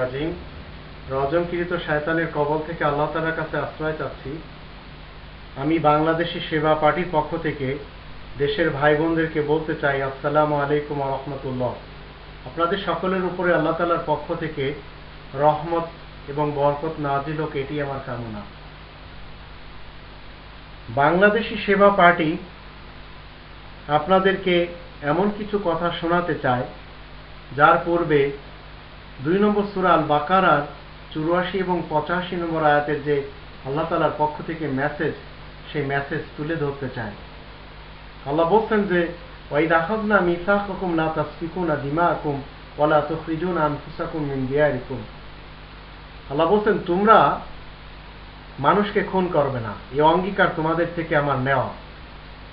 রাজিম। শয়তানের কবল থেকে আল্লাহ তালার কাছে আশ্রয় চাচ্ছি। আমি বাংলাদেশি সেবা পার্টির পক্ষ থেকে দেশের ভাই বোনদেরকে বলতে চাই, আসসালামু আলাইকুম রহমতুল্লাহ। আপনাদের সকলের উপরে আল্লাহ তালার পক্ষ থেকে রহমত এবং বরকত নাজিল হোক, এটি আমার কামনা। বাংলাদেশি সেবা পার্টি আপনাদেরকে এমন কিছু কথা শোনাতে চায় যার পূর্বে দুই নম্বর সুরাল বাকারার চুরাশি এবং পঁচাশি নম্বর আয়াতের যে আল্লাহ তালার পক্ষ থেকে মেসেজ সেই মেসেজ তুলে ধরতে চায়। আল্লাহ বলছেন যে, ওয়াইদ আখাজনা মিসাকুম লা তাসফিকুনা দিমাকুম ওয়ালা তুখরিজুনা আনফুসাকুম মিন দিয়ারিকুম। আল্লাহ বলছেন, তোমরা মানুষকে খুন করবে না। এই অঙ্গীকার তোমাদের থেকে আমার নেওয়া।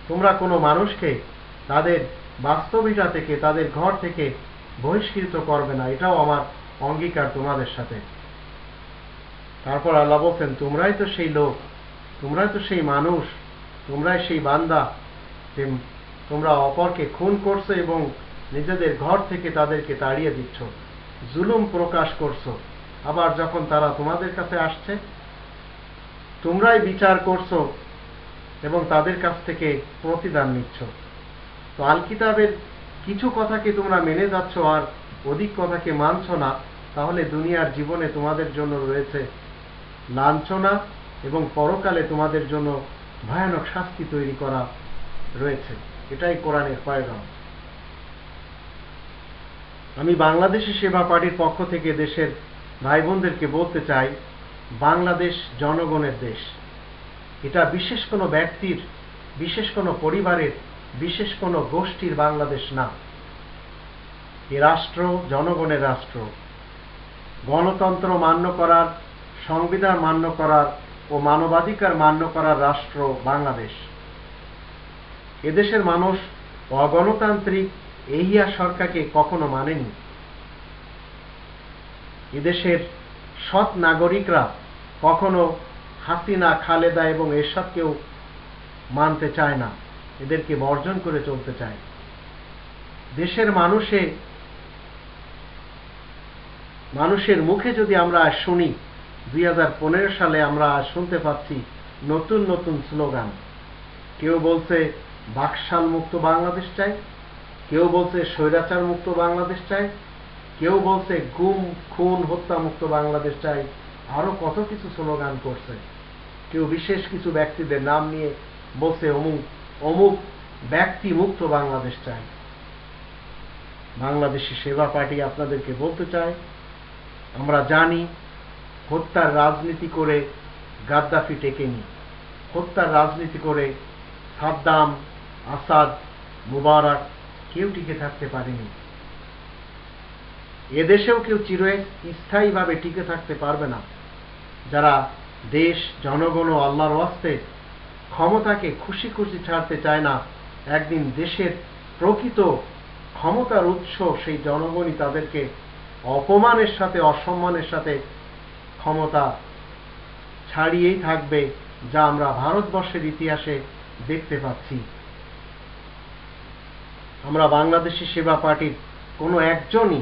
তোমরা কোনো মানুষকে তাদের বাস্তবিতা থেকে, তাদের ঘর থেকে বহিষ্কৃত করবে না, এটাও আমার অঙ্গীকার তোমাদের সাথে। তারপর আল্লাহ বলছেন, তোমরাই তো সেই লোক, তোমরাই তো সেই মানুষ, তোমরাই সেই বান্দা যে তোমরা অপরকে খুন করছ এবং নিজেদের ঘর থেকে তাদেরকে তাড়িয়ে দিচ্ছ। জুলুম প্রকাশ করছ। আবার যখন তারা তোমাদের কাছে আসছে, তোমরাই বিচার করছ এবং তাদের কাছ থেকে প্রতিদান নিচ্ছ। তো আল কিতাবের কিছু কথাকে তোমরা মেনে যাচ্ছ আর অধিক কথাকে মানছ না, তাহলে দুনিয়ার জীবনে তোমাদের জন্য রয়েছে লাঞ্ছনা এবং পরকালে তোমাদের জন্য ভয়ানক শাস্তি তৈরি করা রয়েছে। এটাই কোরআনের পয়গাম। আমি বাংলাদেশি সেবা পার্টির পক্ষ থেকে দেশের ভাই বোনদেরকে বলতে চাই, বাংলাদেশ জনগণের দেশ। এটা বিশেষ কোনো ব্যক্তির, বিশেষ কোনো পরিবারের বিশেষ কোনো গোষ্ঠীর বাংলাদেশ না। এ রাষ্ট্র জনগণের রাষ্ট্র। গণতন্ত্র মান্য করার, সংবিধান মান্য করার ও মানবাধিকার মান্য করার রাষ্ট্র বাংলাদেশ। এদেশের মানুষ অগণতান্ত্রিক এহিয়া সরকারকে কখনো মানেনি। এদেশের সৎ নাগরিকরা কখনো হাসিনা, খালেদা এবং এরশাদকেও মানতে চায় না। এদেরকে বর্জন করে চলতে চায়। দেশের মানুষে, মানুষের মুখে যদি আমরা শুনি, দুই হাজার পনেরো সালে আমরা শুনতে পাচ্ছি নতুন নতুন স্লোগান। কেউ বলছে, বাকশাল মুক্ত বাংলাদেশ চাই। কেউ বলছে, স্বৈরাচার মুক্ত বাংলাদেশ চাই। কেউ বলছে, গুম, খুন, হত্যা মুক্ত বাংলাদেশ চাই। আরও কত কিছু স্লোগান করছে। কেউ বিশেষ কিছু ব্যক্তিদের নাম নিয়ে বলছে, অমুক অমুক ব্যক্তি মুক্ত বাংলাদেশ চাই বাংলাদেশি সেবা পার্টি আপনাদেরকে বলতে চায়, আমরা জানি হত্যার রাজনীতি করে গাদ্দাফি টেকেনি। হত্যার রাজনীতি করে সাদ্দাম, আসাদ, মুবারক কেউ টিকে থাকতে পারেনি। এদেশেও কেউ চিরে স্থায়ীভাবে টিকে থাকতে পারবে না। যারা দেশ, জনগণ ও আল্লাহর ওয়াস্তে ক্ষমতাকে খুশি খুশি ছাড়তে চায় না। একদিন দেশের প্রকৃত ক্ষমতার উৎস সেই জনগণই তাদেরকে অপমানের সাথে, অসম্মানের সাথে ক্ষমতা ছাড়িয়েই থাকবে, যা আমরা ভারতবর্ষের ইতিহাসে দেখতে পাচ্ছি। আমরা বাংলাদেশি সেবা পার্টির কোনো একজনই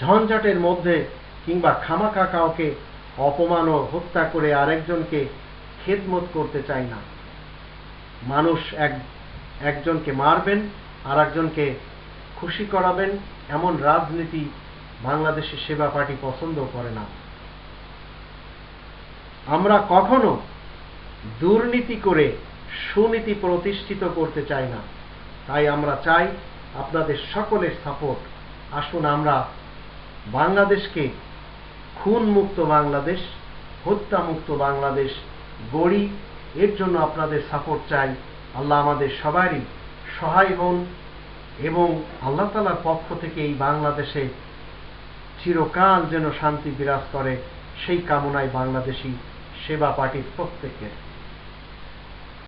ঝঞ্ঝাটের মধ্যে কিংবা খামাখা কাউকে অপমান ও হত্যা করে আরেকজনকে খেদমত করতে চাই না। মানুষ এক, একজনকে মারবেন আর একজনকে খুশি করাবেন, এমন রাজনীতি বাংলাদেশের সেবা পার্টি পছন্দ করে না। আমরা কখনো দুর্নীতি করে সুনীতি প্রতিষ্ঠিত করতে চাই না। তাই আমরা চাই আপনাদের সকলের সাপোর্ট। আসুন আমরা বাংলাদেশকে খুন মুক্ত বাংলাদেশ হত্যা মুক্ত বাংলাদেশ গড়ি, এর জন্য আপনাদের সাপোর্ট চাই। আল্লাহ আমাদের সবারই সহায় হন এবং আল্লাহ তালার পক্ষ থেকে এই বাংলাদেশে চিরকাল যেন শান্তি বিরাজ করে, সেই কামনায় বাংলাদেশি সেবা পার্টির প্রত্যেকের।